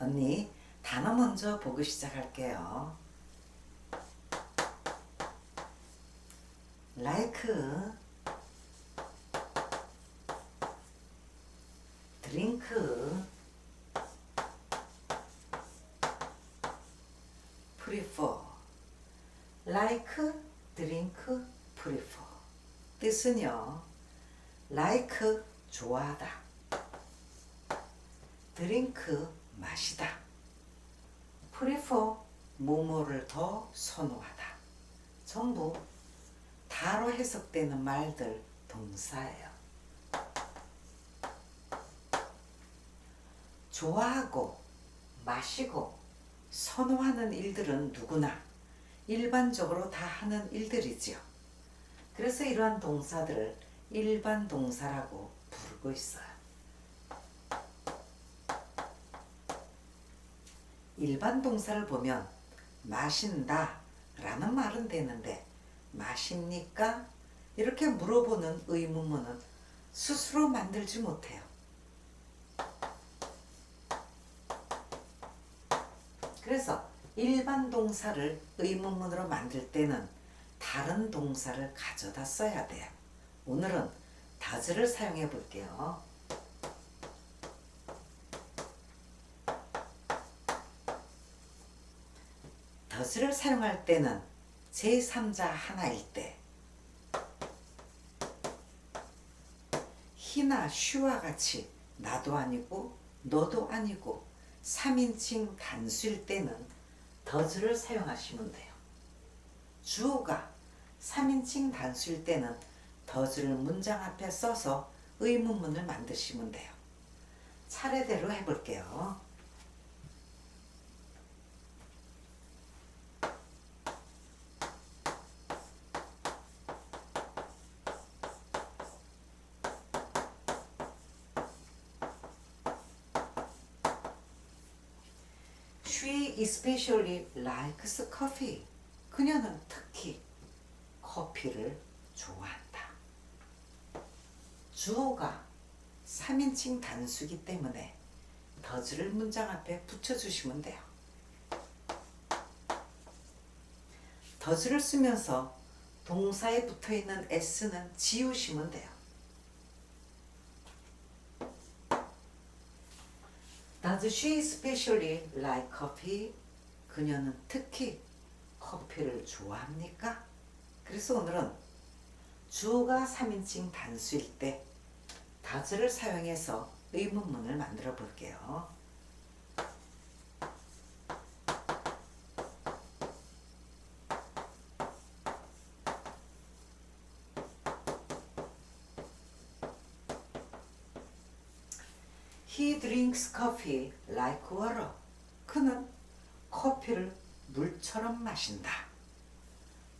언니 단어 먼저 보고 시작할게요. like drink prefer like drink prefer 뜻은요 like 좋아하다 drink 마시다 prefer 뭐뭐를 더 선호하다 전부 다로 해석되는 말들 동사예요 좋아하고 마시고 선호하는 일들은 누구나 일반적으로 다 하는 일들이지요. 그래서 이러한 동사들을 일반 동사라고 부르고 있어요. 일반 동사를 보면 마신다 라는 말은 되는데 마십니까? 이렇게 물어보는 의문문은 스스로 만들지 못해요. 그래서 일반 동사를 의문문으로 만들 때는 다른 동사를 가져다 써야 돼요. 오늘은 does를 사용해 볼게요. Does를 사용할 때는 제3자 하나일 때 히나 슈와 같이 나도 아니고 너도 아니고 3인칭 단수일 때는 does를 사용하시면 돼요. 주어가 3인칭 단수일 때는 does를 문장 앞에 써서 의문문을 만드시면 돼요. 차례대로 해볼게요. She especially likes coffee. 그녀는 특히 커피를 좋아한다. 주어가 3인칭 단수기 때문에 does를 문장 앞에 붙여주시면 돼요. does를 쓰면서 동사에 붙어있는 s는 지우시면 돼요. Does she especially like coffee? 그녀는 특히 커피를 좋아합니까? 그래서 오늘은 주어가 3인칭 단수일 때 does를 사용해서 의문문을 만들어 볼게요. He drinks coffee like water. 그는 커피를 물처럼 마신다.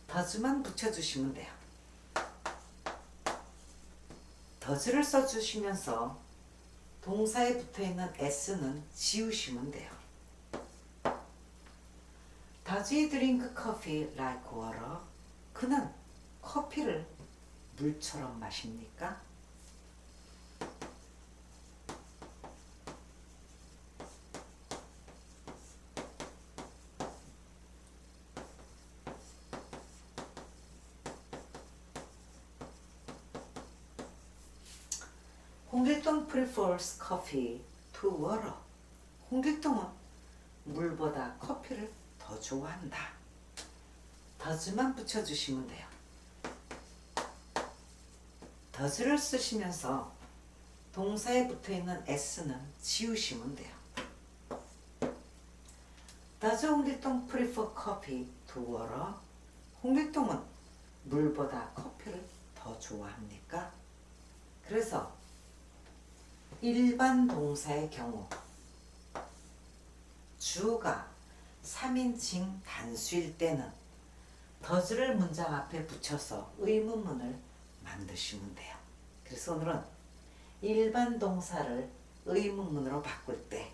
does만 붙여주시면 돼요. does를 써주시면서 동사에 붙어있는 s는 지우시면 돼요. Does he drink water? 그는 커피를 물처럼 마십니까? 홍길동 prefers coffee to water. 홍길동은 물보다 커피를 더 좋아한다. does만 붙여주시면 돼요. does를 쓰시면서 동사에 붙어있는 s는 지우시면 돼요. Does 홍길동 prefer coffee to water? 홍길동은 물보다 커피를 더 좋아합니까? 그래서 일반 동사의 경우 주어가 3인칭 단수일 때는 does를 문장 앞에 붙여서 의문문을 만드시면 돼요. 그래서 오늘은 일반 동사를 의문문으로 바꿀 때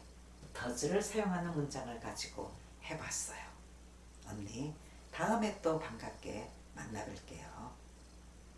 does를 사용하는 문장을 가지고 해봤어요. 언니 다음에 또 반갑게 만나뵐게요.